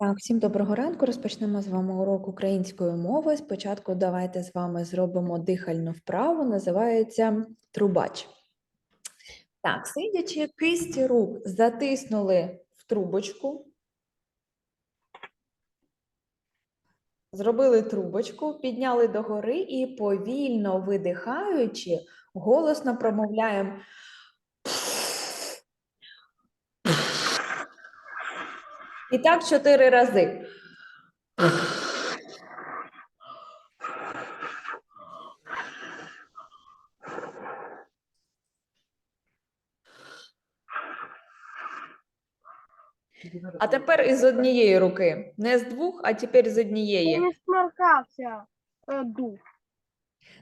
Так, всім доброго ранку. Розпочнемо з вами урок української мови. Спочатку давайте з вами зробимо дихальну вправу, називається трубач. Так, сидячи, кисті рук затиснули в трубочку. Зробили трубочку, підняли догори і повільно видихаючи, голосно промовляємо. І так чотири рази. А тепер із однієї руки. Не з двох, а тепер з однієї. Не сморкався е, дух.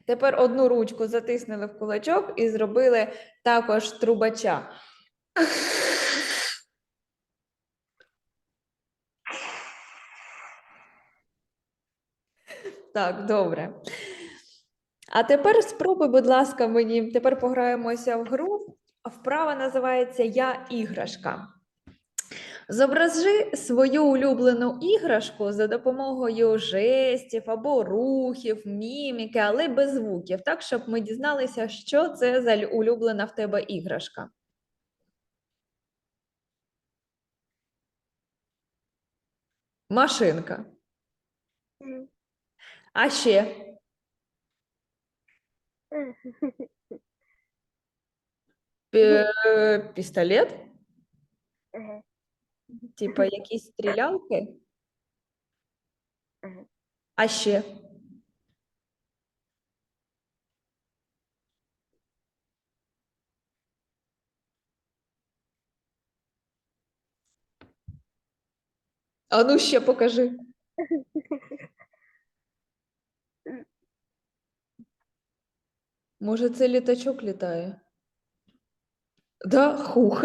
Тепер одну ручку затиснули в кулачок і зробили також трубача. Так, добре. А тепер спробуй, будь ласка, мені. Тепер пограємося в гру. Вправа називається Я іграшка. Зображи свою улюблену іграшку за допомогою жестів або рухів, міміки, але без звуків, так, щоб ми дізналися, що це за улюблена в тебе іграшка. Машинка. М. А ще Е, пі- пістолет, Еге, типа якісь стрілялки. Ага. А ще А ну ще покажи. Може, це літачок літає? Да, хух.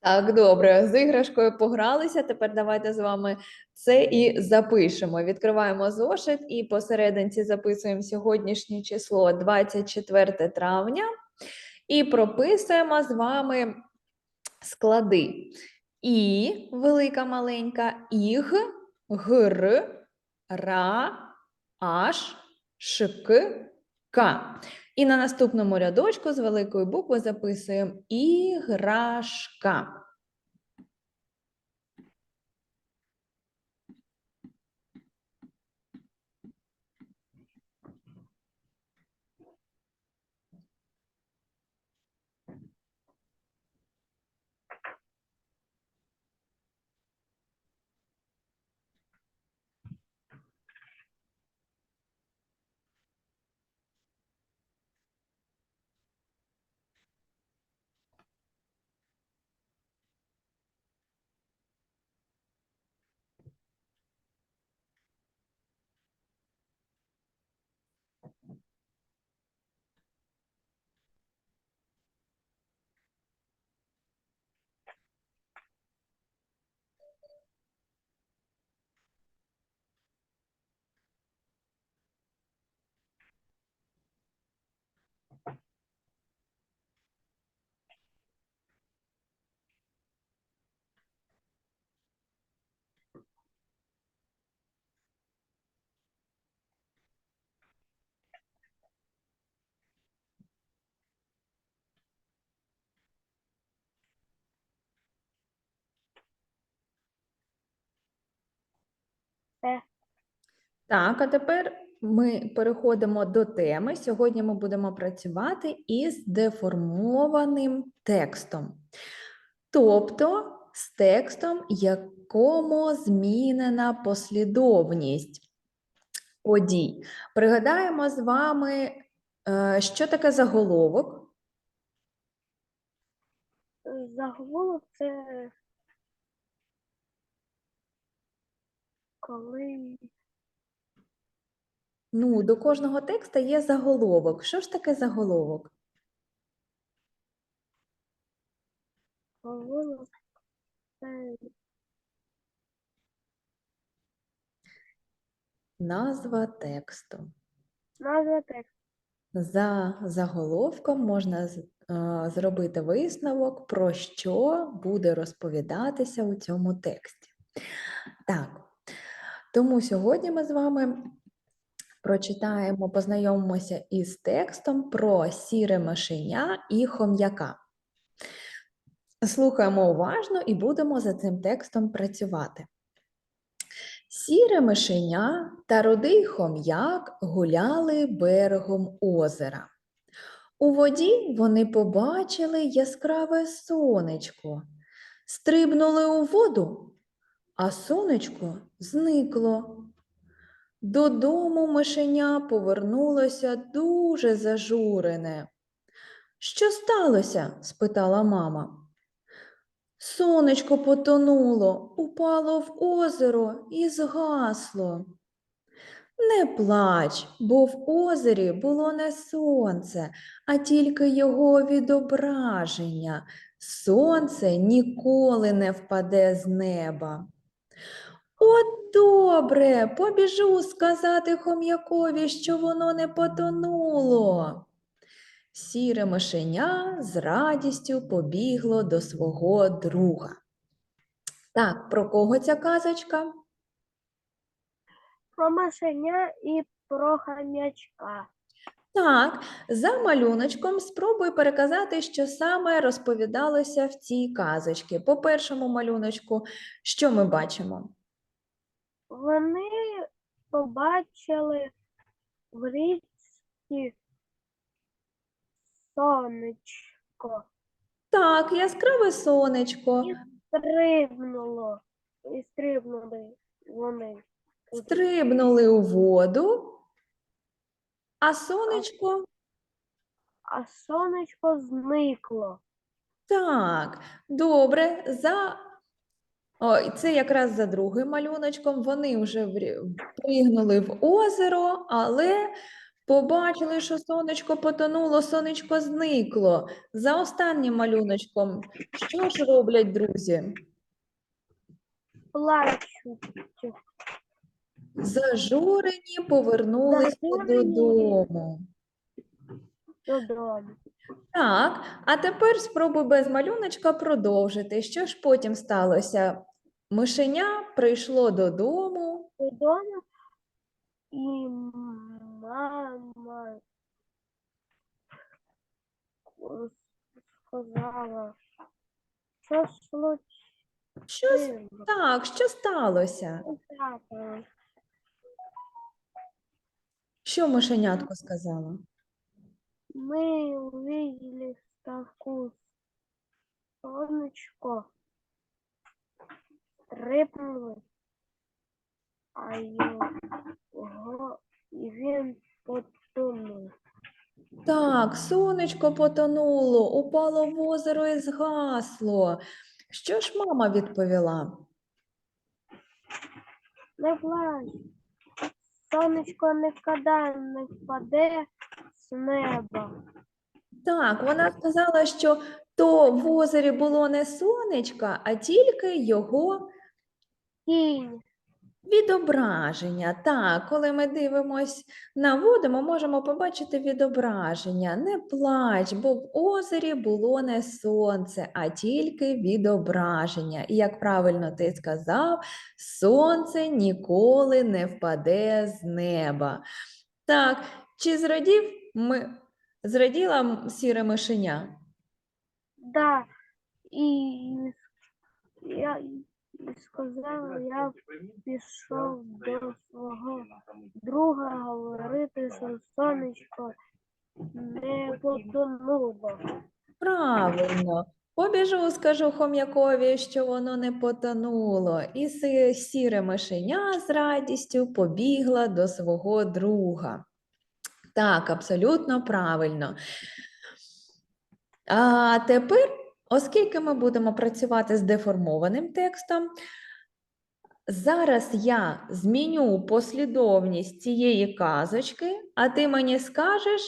Так, добре, з іграшкою погралися. Тепер давайте з вами це і запишемо. Відкриваємо зошит і посерединці записуємо сьогоднішнє число 24 травня і прописуємо з вами склади. І велика маленька, іг, гр, ра, аш, шк, к. І на наступному рядочку з великої букви записуємо іграшка. Все. Так, а тепер ми переходимо до теми. Сьогодні ми будемо працювати із деформованим текстом. Тобто з текстом, якому змінена послідовність подій. Пригадаємо з вами, е, що таке заголовок. Заголовок це коли Ну, до кожного текста є заголовок. Що ж таке заголовок? заголовок це Назва тексту. назва тексту. За заголовком можна з- е, зробити висновок, про що буде розповідатися у цьому тексті. Так, тому сьогодні ми з вами прочитаємо, познайомимося із текстом про сіре мишеня і хом'яка. Слухаємо уважно і будемо за цим текстом працювати. Сіре мишеня та рудий хом'як гуляли берегом озера. У воді вони побачили яскраве сонечко, стрибнули у воду, а сонечко зникло. Додому мишеня повернулося дуже зажурене. Що сталося? спитала мама. Сонечко потонуло, упало в озеро і згасло. Не плач, бо в озері було не сонце, а тільки його відображення. Сонце ніколи не впаде з неба. От добре, побіжу сказати хом'якові, що воно не потонуло. Сіре мишеня з радістю побігло до свого друга. Так, про кого ця казочка? Про мишеня і про хам'ячка. Так, за малюночком спробуй переказати, що саме розповідалося в цій казочці. По першому малюночку, що ми бачимо? Вони побачили в річці сонечко. Так, яскраве сонечко. І стрибнуло. І стрибнули вони. Стрибнули у воду, а сонечко А сонечко зникло. Так, добре. За... Ой, це якраз за другим малюночком. Вони вже пригнули в озеро, але побачили, що сонечко потонуло, сонечко зникло. За останнім малюночком, що ж роблять друзі? Плачуть. Зажурені повернулися Зажурені. додому. Додому. Так, а тепер спробуй без малюночка продовжити. Що ж потім сталося? Мишеня прийшло додому. Додому. І мама сказала, що Що с- так, що сталося? Що мишенятко сказала? Мы увидели ставку сонечко, стрибнули, а його і він потонув. Так, сонечко потонуло, упало в озеро і згасло. Що ж мама відповіла? Не плач, сонечко ніколи не впаде з неба. Так, вона сказала, що то в озері було не сонечка, а тільки його Кінь, Відображення. Так, коли ми дивимось на воду, ми можемо побачити відображення. Не плач, бо в озері було не сонце, а тільки відображення. І як правильно ти сказав, сонце ніколи не впаде з неба. Так, чи зрадів ми... зраділа сіре мишеня? да, і я сказала, я пішов до свого друга говорити, що сонечко не потонуло. Правильно. Побіжу, скажу хом'якові, що воно не потонуло. І сіре мишеня з радістю побігла до свого друга. Так, абсолютно правильно. А тепер, оскільки ми будемо працювати з деформованим текстом, зараз я зміню послідовність цієї казочки, а ти мені скажеш,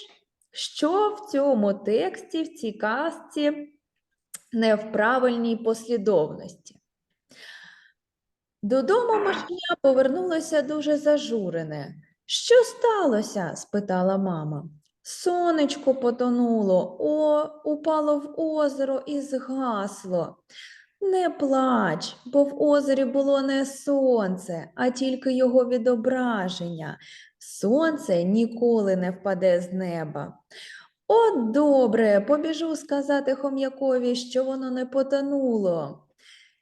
що в цьому тексті, в цій казці не в правильній послідовності. Додому мишеня повернулося дуже зажурене. Що сталося? спитала мама. Сонечко потонуло, о, упало в озеро і згасло. Не плач, бо в озері було не сонце, а тільки його відображення. Сонце ніколи не впаде з неба. От добре, побіжу сказати хом'якові, що воно не потонуло.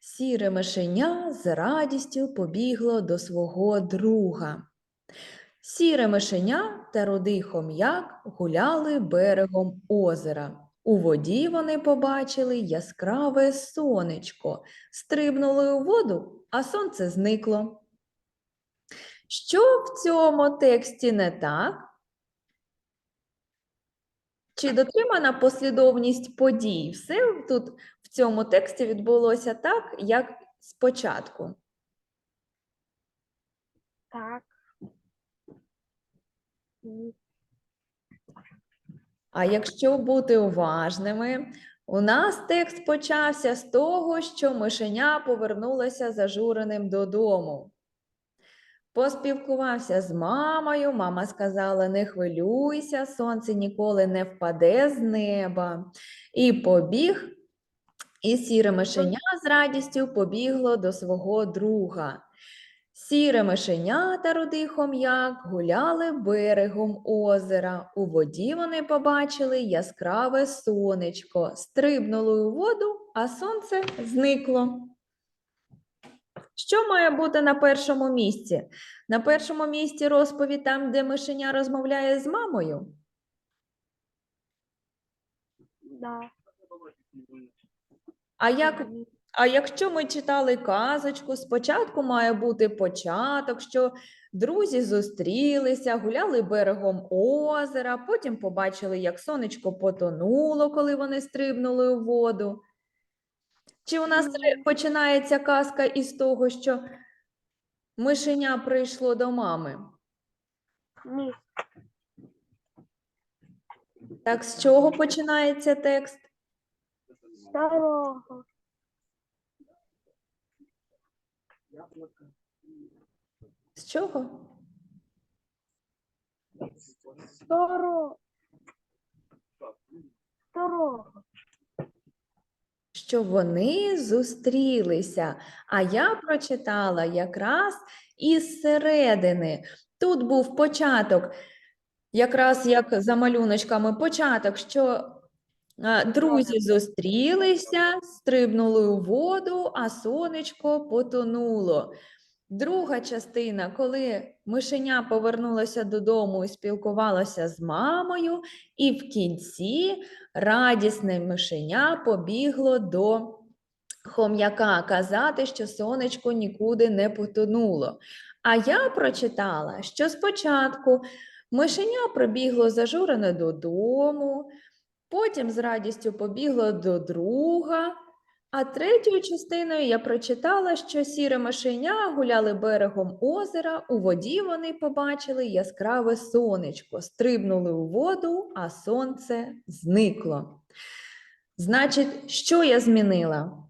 Сіре мишеня з радістю побігло до свого друга. Сіре мишеня та рудий хом'як гуляли берегом озера. У воді вони побачили яскраве сонечко, стрибнули у воду, а сонце зникло. Що в цьому тексті не так? Чи дотримана послідовність подій? Все тут в цьому тексті відбулося так, як спочатку. Так. А якщо бути уважними, у нас текст почався з того, що мишеня повернулося зажуреним додому. Поспілкувався з мамою, мама сказала: не хвилюйся, сонце ніколи не впаде з неба. І побіг, і сіре мишеня з радістю побігло до свого друга. Сіре мишеня та рудий хом'як гуляли берегом озера. У воді вони побачили яскраве сонечко, стрибнули у воду, а сонце зникло. Що має бути на першому місці? На першому місці розповідь там, де мишеня розмовляє з мамою. Да. А як А якщо ми читали казочку, спочатку має бути початок, що друзі зустрілися, гуляли берегом озера, потім побачили, як сонечко потонуло, коли вони стрибнули у воду. Чи у нас починається казка із того, що мишеня прийшло до мами? Ні. Так з чого починається текст? Старого. З чого? Старого. Старого. що вони зустрілися. А я прочитала якраз із середини. Тут був початок, якраз як за малюночками, початок, що друзі зустрілися, стрибнули у воду, а сонечко потонуло. Друга частина, коли мишеня повернулася додому і спілкувалася з мамою, і в кінці радісне мишеня побігло до хом'яка казати, що сонечко нікуди не потонуло. А я прочитала, що спочатку мишеня прибігло зажурене додому, потім з радістю побігло до друга. А третьою частиною я прочитала, що сіре мишеня гуляли берегом озера, у воді вони побачили яскраве сонечко, стрибнули у воду, а сонце зникло. Значить, що я змінила?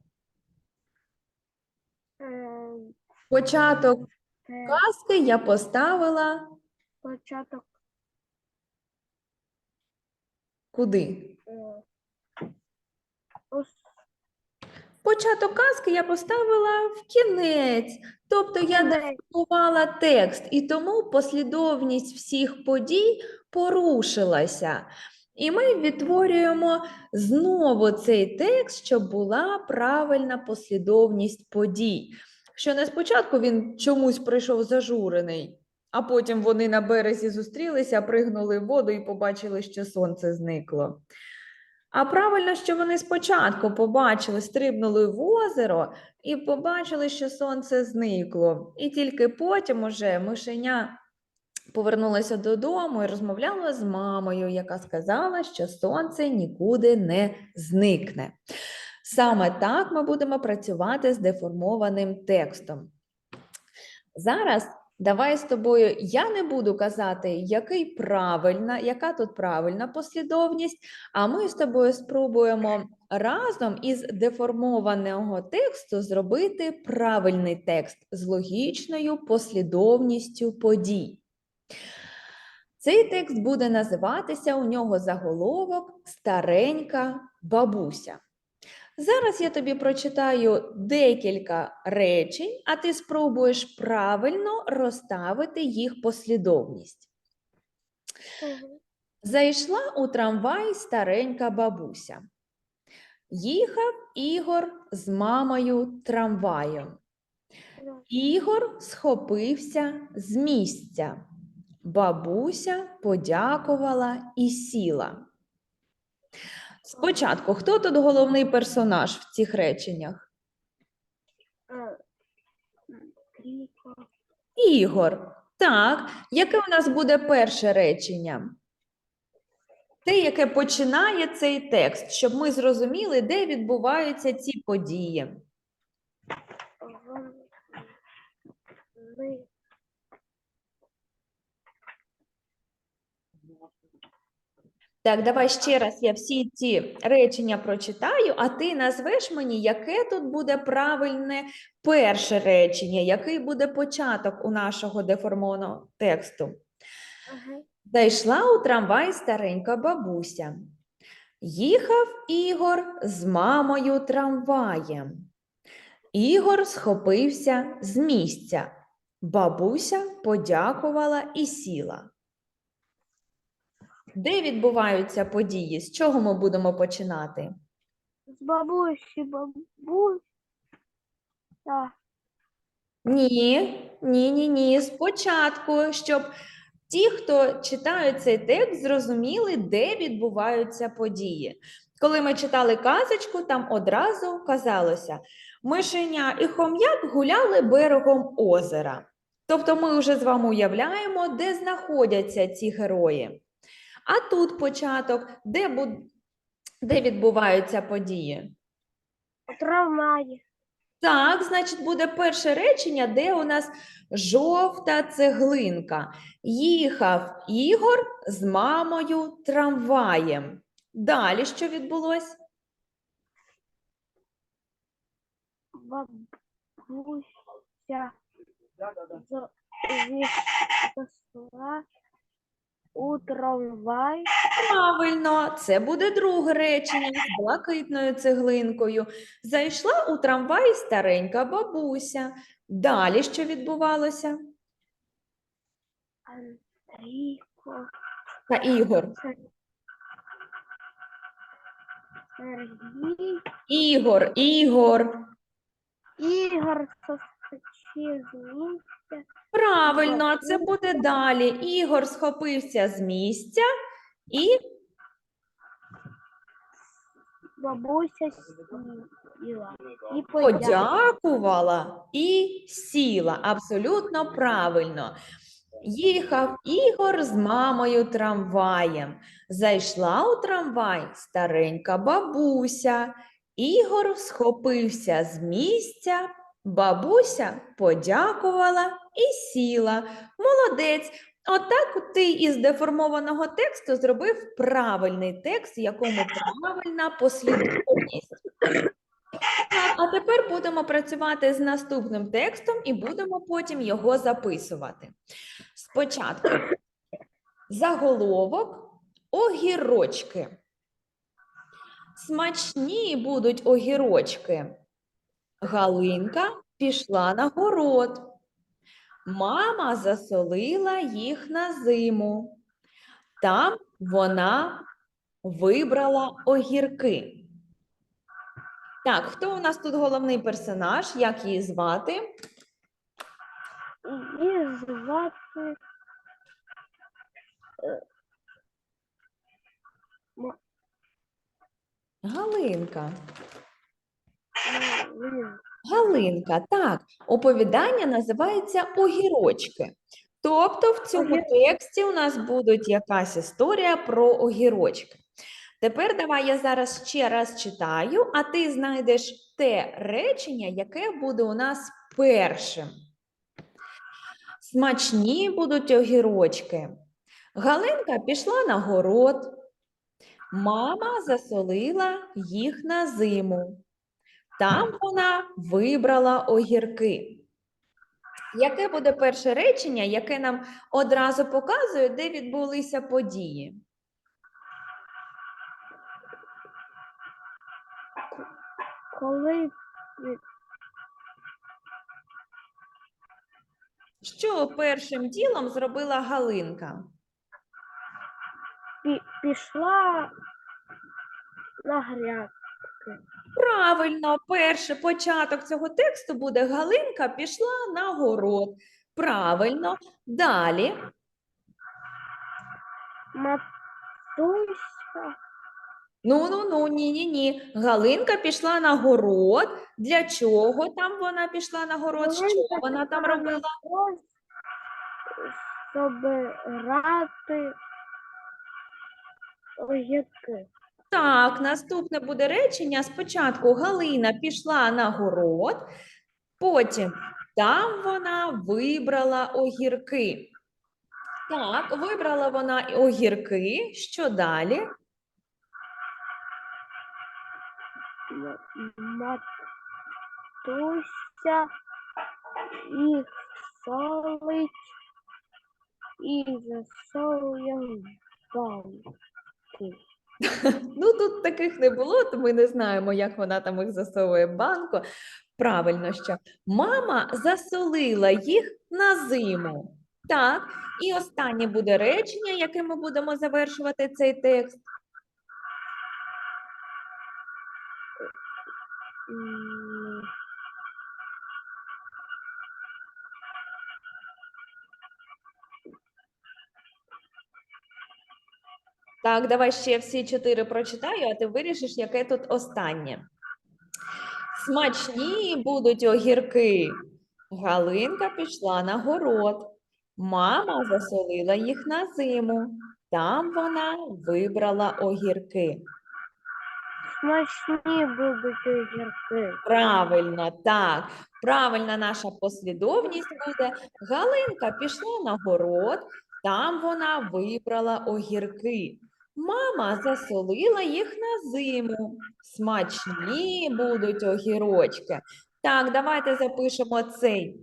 Е, Початок казки я поставила початок. куди? Початок казки я поставила в кінець. Тобто я Кінець. текст, і тому послідовність всіх подій порушилася. І ми відтворюємо знову цей текст, щоб була правильна послідовність подій. Що не спочатку він чомусь прийшов зажурений, а потім вони на березі зустрілися, пригнули в воду і побачили, що сонце зникло. А правильно, що вони спочатку побачили, стрибнули в озеро і побачили, що сонце зникло. І тільки потім уже мишеня повернулася додому і розмовляла з мамою, яка сказала, що сонце нікуди не зникне. Саме так ми будемо працювати з деформованим текстом. Зараз давай з тобою я не буду казати, який правильна, яка тут правильна послідовність, а ми з тобою спробуємо разом із деформованого тексту зробити правильний текст з логічною послідовністю подій. Цей текст буде називатися у нього заголовок Старенька бабуся. Зараз я тобі прочитаю декілька речень, а ти спробуєш правильно розставити їх послідовність. Зайшла у трамвай старенька бабуся. Їхав Ігор з мамою трамваєм. Ігор схопився з місця. Бабуся подякувала і сіла. Спочатку, хто тут головний персонаж в цих реченнях? Е. Ігор. Так, яке у нас буде перше речення? Те, яке починає цей текст, щоб ми зрозуміли, де відбуваються ці події. Вони Так, давай ще раз я всі ці речення прочитаю, а ти назвеш мені, яке тут буде правильне перше речення, який буде початок у нашого деформованого тексту. Ага. Зайшла у трамвай старенька бабуся. Їхав Ігор з мамою трамваєм. Ігор схопився з місця. Бабуся подякувала і сіла. Де відбуваються події? З чого ми будемо починати? З бабусі бабусь. Так. Ні, ні, ні, ні. Спочатку, щоб ті, хто читають цей текст, зрозуміли, де відбуваються події. Коли ми читали казочку, там одразу казалося, мишеня і хом'як гуляли берегом озера. Тобто ми вже з вами уявляємо, де знаходяться ці герої. А тут початок, де, бу- де відбуваються події. У трамваї. Так, значить, буде перше речення, де у нас жовта цеглинка. Їхав Ігор з мамою трамваєм. Далі що відбулось? Бабуся у трамвай. Правильно, це буде друге речення з блакитною цеглинкою. Зайшла у трамвай старенька бабуся. Далі що відбувалося? Андрійко. Та Ігор. Сергій. Ігор, Ігор. Ігор соскочив Правильно, це буде далі. Ігор схопився з місця і Бабуся сіла. І подякувала і сіла. Абсолютно правильно. Їхав Ігор з мамою трамваєм. Зайшла у трамвай старенька бабуся. Ігор схопився з місця. Бабуся подякувала і сіла. Молодець. Отак ти із деформованого тексту зробив правильний текст, якому правильна послідовність. А тепер будемо працювати з наступним текстом і будемо потім його записувати. Спочатку заголовок огірочки. Смачні будуть огірочки. Галинка пішла на город. Мама засолила їх на зиму. Там вона вибрала огірки. Так, хто у нас тут головний персонаж? Як її звати? Її звати Галинка. Галинка, так, оповідання називається Огірочки. Тобто в цьому тексті у нас буде якась історія про огірочки. Тепер давай я зараз ще раз читаю, а ти знайдеш те речення, яке буде у нас першим. Смачні будуть огірочки. Галинка пішла на город. Мама засолила їх на зиму. Там вона вибрала огірки. Яке буде перше речення, яке нам одразу показує, де відбулися події? Коли Що першим ділом зробила Галинка? пі- пішла на грядки. Правильно, перший початок цього тексту буде Галинка пішла на город. Правильно. Далі. Матуся Ну, ну, ну, ні, ні, ні. Галинка пішла на город. Для чого там вона пішла на город? Що Галинка вона там пішла на робила? ось, щоб грати огірки. Так, наступне буде речення. Спочатку Галина пішла на город, потім там вона вибрала огірки. Так, вибрала вона огірки. Що далі? Матуся їх солить і засовує в банки. Ну, тут таких не було, то ми не знаємо, як вона там їх засовує в банку. Правильно, що мама засолила їх на зиму. Так, і останнє буде речення, яке ми будемо завершувати цей текст. Так, давай ще всі чотири прочитаю, а ти вирішиш, яке тут останнє. Смачні будуть огірки. Галинка пішла на город. Мама засолила їх на зиму. Там вона вибрала огірки. Смачні будуть огірки. Правильно, так. Правильна наша послідовність буде. Галинка пішла на город, там вона вибрала огірки. Мама засолила їх на зиму. Смачні будуть огірочки. Так, давайте запишемо цей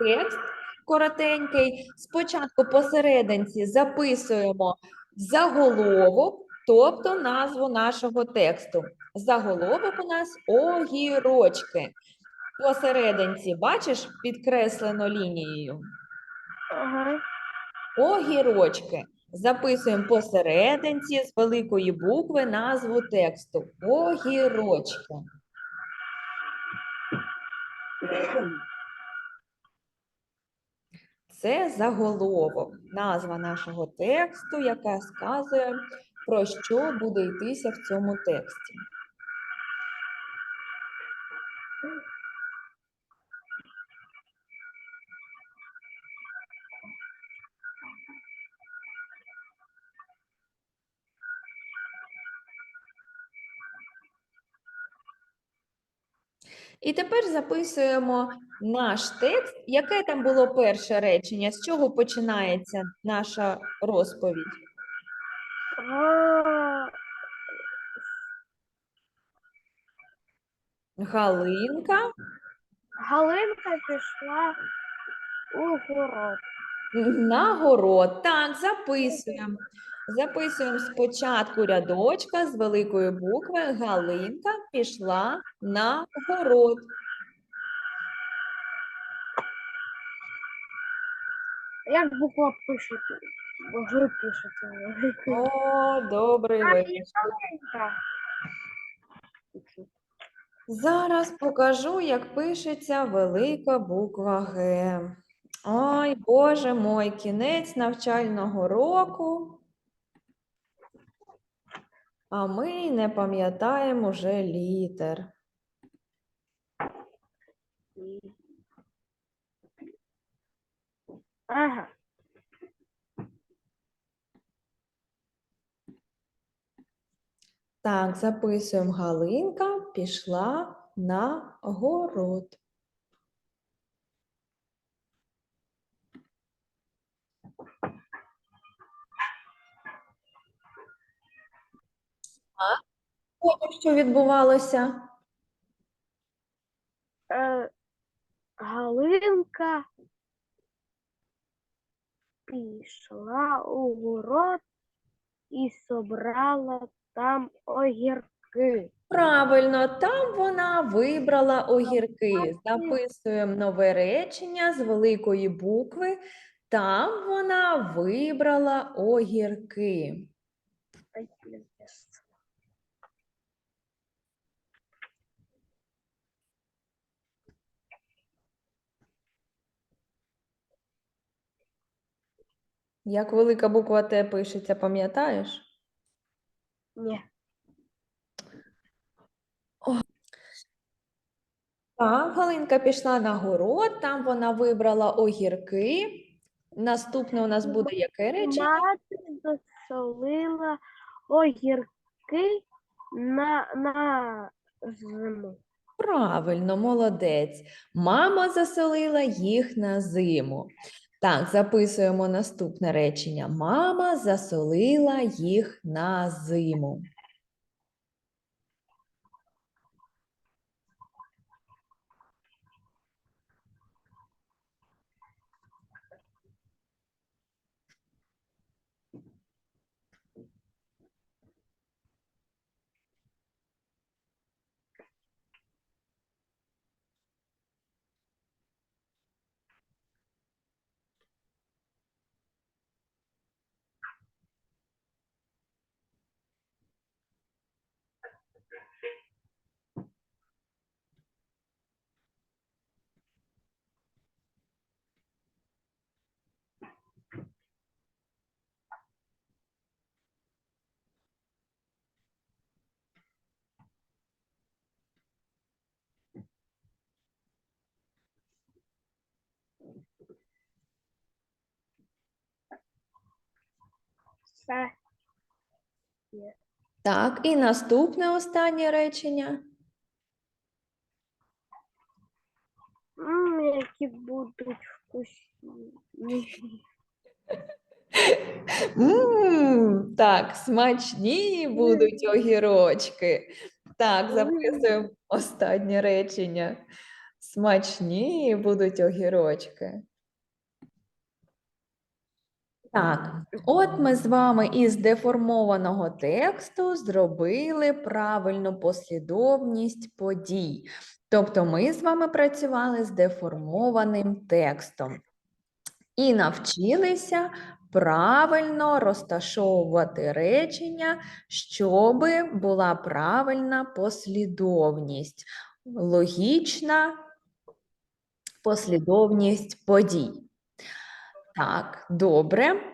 текст коротенький. Спочатку посерединці записуємо заголовок, тобто назву нашого тексту. Заголовок у нас огірочки. Посерединці, бачиш, підкреслено лінією. Ага. Огірочки. Записуємо посерединці з великої букви назву тексту. Огірочки. Це заголовок, назва нашого тексту, яка сказує, про що буде йтися в цьому тексті. І тепер записуємо наш текст. Яке там було перше речення? З чого починається наша розповідь? Галинка Галинка пішла у город. На город. Так, записуємо. Записуємо спочатку рядочка з великої букви. Галинка пішла на город. Як буква пишеться? Гри пишеться. О, добрий вечір. Зараз покажу, як пишеться велика буква Г. Ой, Боже мой, кінець навчального року. А ми не пам'ятаємо вже літер. Ага. Так, записуємо Галинка пішла на город. Потім що відбувалося? Е, Галинка пішла у город і собрала там огірки. Правильно, там вона вибрала огірки. Записуємо нове речення з великої букви. Там вона вибрала огірки. Як велика буква Т пишеться, пам'ятаєш? Ні. Так, Галинка пішла на город, там вона вибрала огірки. Наступне у нас буде яке речення? Мати засолила огірки на, на зиму. Правильно, молодець. Мама засолила їх на зиму. Так, записуємо наступне речення. Мама засолила їх на зиму. Все. Так, і наступне останнє речення. М, які будуть вкусні. М, так, смачні будуть огірочки. Так, записуємо останнє речення. Смачні будуть огірочки. Так, от ми з вами із деформованого тексту зробили правильну послідовність подій. Тобто ми з вами працювали з деформованим текстом і навчилися правильно розташовувати речення, щоб була правильна послідовність, логічна послідовність подій. Так, добре.